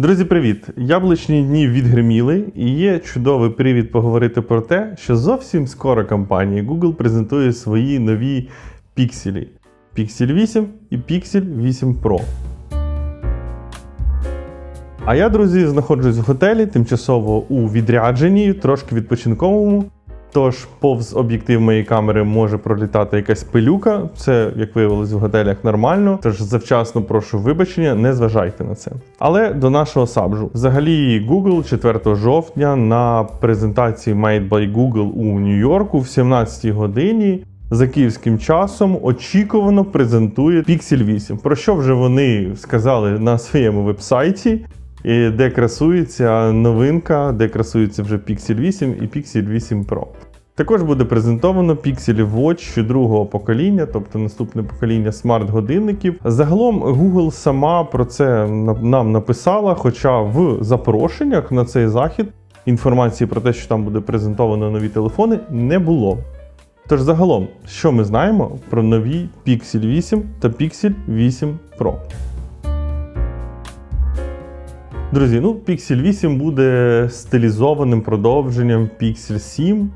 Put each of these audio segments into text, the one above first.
Друзі, привіт! Яблучні дні відгриміли, і є чудовий привід поговорити про те, що зовсім скоро компанія Google презентує свої нові пікселі Pixel 8 і Pixel 8 Pro. А я, друзі, знаходжусь в готелі тимчасово у відрядженні, трошки відпочинковому. Тож повз об'єктив моєї камери може пролітати якась пилюка. Це, як виявилось, в готелях нормально. Тож завчасно прошу вибачення, не зважайте на це. Але до нашого сабжу. Взагалі, Google 4 жовтня на презентації Made by Google у Нью-Йорку в 17 годині. За київським часом очікувано презентує Pixel 8, про що вже вони сказали на своєму вебсайті, де красується новинка, де красується вже Pixel 8 і Pixel 8 Pro. Також буде презентовано Pixel Watch другого покоління, тобто наступне покоління смарт-годинників. Загалом Google сама про це нам написала, хоча в запрошеннях на цей захід інформації про те, що там буде презентовано нові телефони, не було. Тож загалом, що ми знаємо про нові Pixel 8 та Pixel 8 Pro? Друзі, ну Pixel 8 буде стилізованим продовженням Pixel 7,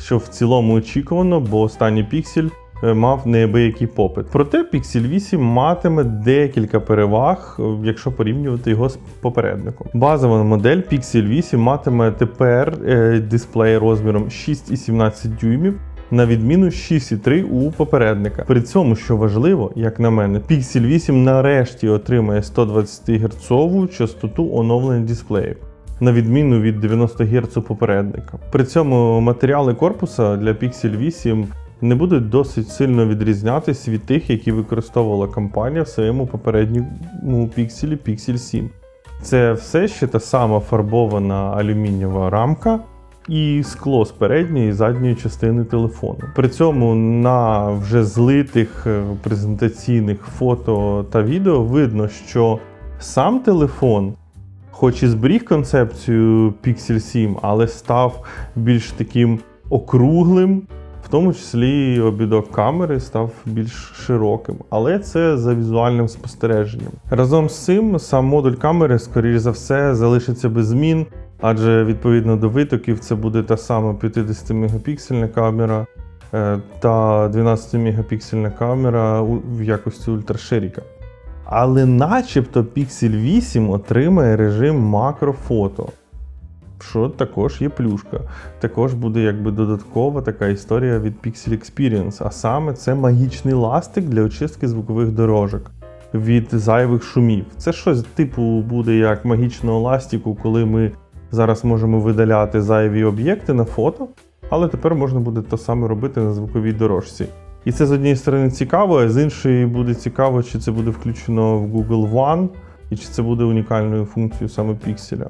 що в цілому очікувано, бо останній Pixel е, мав неабиякий попит. Проте Pixel 8 матиме декілька переваг, е, якщо порівнювати його з попередником. Базова модель Pixel 8 матиме тепер е, дисплей розміром 6,17 дюймів. На відміну 6,3 у попередника. При цьому, що важливо, як на мене, Pixel 8 нарешті отримає 120 Гц частоту оновлення дисплеїв, на відміну від 90 Гц попередника. При цьому матеріали корпуса для Pixel 8 не будуть досить сильно відрізнятися від тих, які використовувала компанія в своєму попередньому пікселі Pixel 7. Це все ще та сама фарбована алюмінієва рамка і скло з передньої і задньої частини телефону. При цьому на вже злитих е, презентаційних фото та відео видно, що сам телефон, хоч і зберіг концепцію Pixel 7, але став більш таким округлим. В тому числі обідок камери став більш широким, але це за візуальним спостереженням. Разом з цим сам модуль камери, скоріш за все, залишиться без змін, адже відповідно до витоків це буде та сама 50-мегапіксельна камера е, та 12-мегапіксельна камера в якості ультраширіка. Але начебто Pixel 8 отримає режим макрофото. Що також є плюшка. Також буде якби додаткова така історія від Pixel Experience, а саме це магічний ластик для очистки звукових дорожок від зайвих шумів. Це щось типу буде як магічного ластику, коли ми зараз можемо видаляти зайві об'єкти на фото, але тепер можна буде те саме робити на звуковій дорожці. І це з однієї сторони цікаво, а з іншої буде цікаво, чи це буде включено в Google One, і чи це буде унікальною функцією саме пікселя.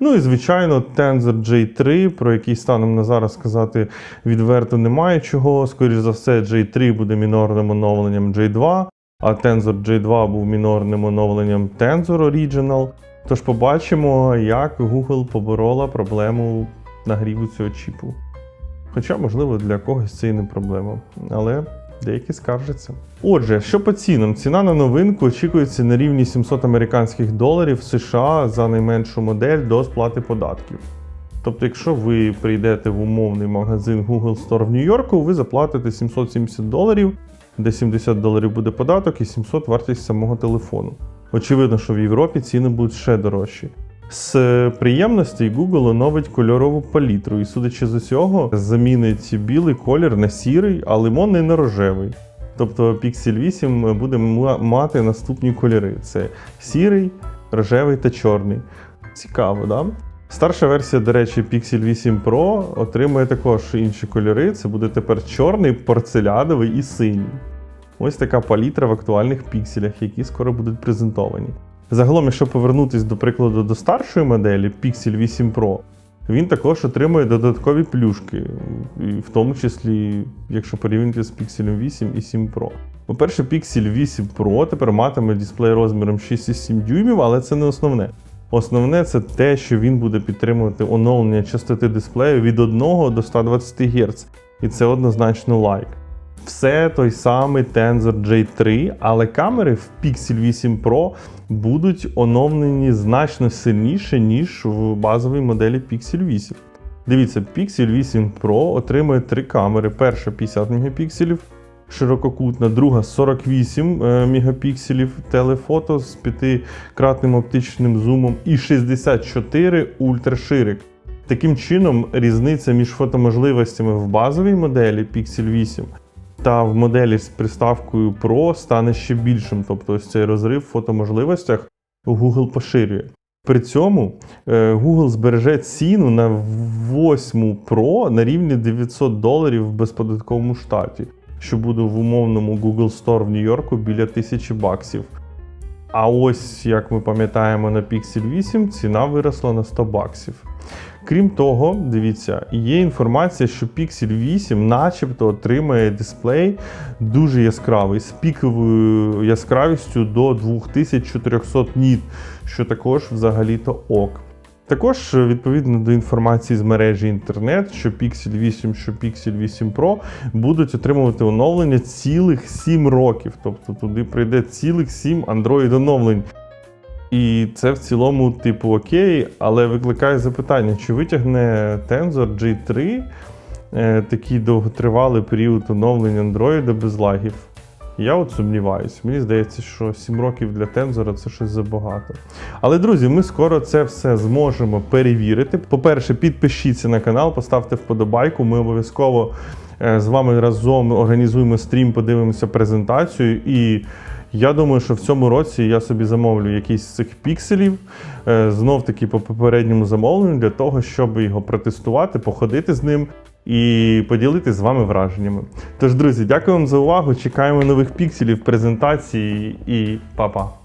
Ну і звичайно, Tensor J3, про який станом на зараз сказати відверто немає чого. Скоріше за все, J3 буде мінорним оновленням J2, а Tensor J2 був мінорним оновленням Tensor Original. Тож побачимо, як Google поборола проблему нагріву цього чіпу. Хоча, можливо, для когось це і не проблема, але деякі скаржаться. Отже, що по цінам? Ціна на новинку очікується на рівні 700 американських доларів США за найменшу модель до сплати податків. Тобто, якщо ви прийдете в умовний магазин Google Store в Нью-Йорку, ви заплатите 770 доларів, де 70 доларів буде податок і 700 вартість самого телефону. Очевидно, що в Європі ціни будуть ще дорожчі. З приємностей Google оновить кольорову палітру, і, судячи з усього, замінить білий колір на сірий, а лимонний на рожевий. Тобто Pixel 8 буде ма- мати наступні кольори: це сірий, рожевий та чорний. Цікаво, да? Старша версія, до речі, Pixel 8 Pro отримує також інші кольори. Це буде тепер чорний, порцелядовий і синій. Ось така палітра в актуальних пікселях, які скоро будуть презентовані. Загалом, якщо повернутися до прикладу до старшої моделі Pixel 8 Pro, він також отримує додаткові плюшки, в тому числі, якщо порівняти з Pixel 8 і 7 Pro. По-перше, Pixel 8 Pro тепер матиме дисплей розміром 6,7 дюймів, але це не основне. Основне це те, що він буде підтримувати оновлення частоти дисплею від 1 до 120 Гц, і це однозначно лайк. Все той самий Tensor J3, але камери в Pixel 8 Pro будуть оновлені значно сильніше, ніж в базовій моделі Pixel 8. Дивіться, Pixel 8 Pro отримує три камери. Перша 50 мегапікселів, ширококутна, друга 48 е, мегапікселів телефото з п'ятикратним оптичним зумом і 64 ультраширик. Таким чином, різниця між фотоможливостями в базовій моделі Pixel 8 та в моделі з приставкою Pro стане ще більшим. Тобто ось цей розрив в фотоможливостях Google поширює. При цьому е, Google збереже ціну на 8 Pro на рівні 900 доларів в безподатковому штаті, що буде в умовному Google Store в Нью-Йорку біля 1000 баксів. А ось, як ми пам'ятаємо, на Pixel 8 ціна виросла на 100 баксів. Крім того, дивіться, є інформація, що Pixel 8 начебто отримає дисплей дуже яскравий, з піковою яскравістю до 2400 ніт, що також взагалі-то ок. Також, відповідно до інформації з мережі інтернет, що Pixel 8, що Pixel 8 Pro будуть отримувати оновлення цілих 7 років. Тобто туди прийде цілих 7 Android оновлень. І це в цілому, типу, окей, але викликає запитання, чи витягне Tensor G3 е, такий довготривалий період оновлення Android без лагів. Я от сумніваюся. Мені здається, що 7 років для Tensor це щось забагато. Але, друзі, ми скоро це все зможемо перевірити. По-перше, підпишіться на канал, поставте вподобайку. Ми обов'язково е, з вами разом організуємо стрім, подивимося презентацію. І я думаю, що в цьому році я собі замовлю якийсь з цих пікселів, е, знов таки по попередньому замовленню, для того, щоб його протестувати, походити з ним і поділитися з вами враженнями. Тож, друзі, дякую вам за увагу. Чекаємо нових пікселів, презентації і па-па!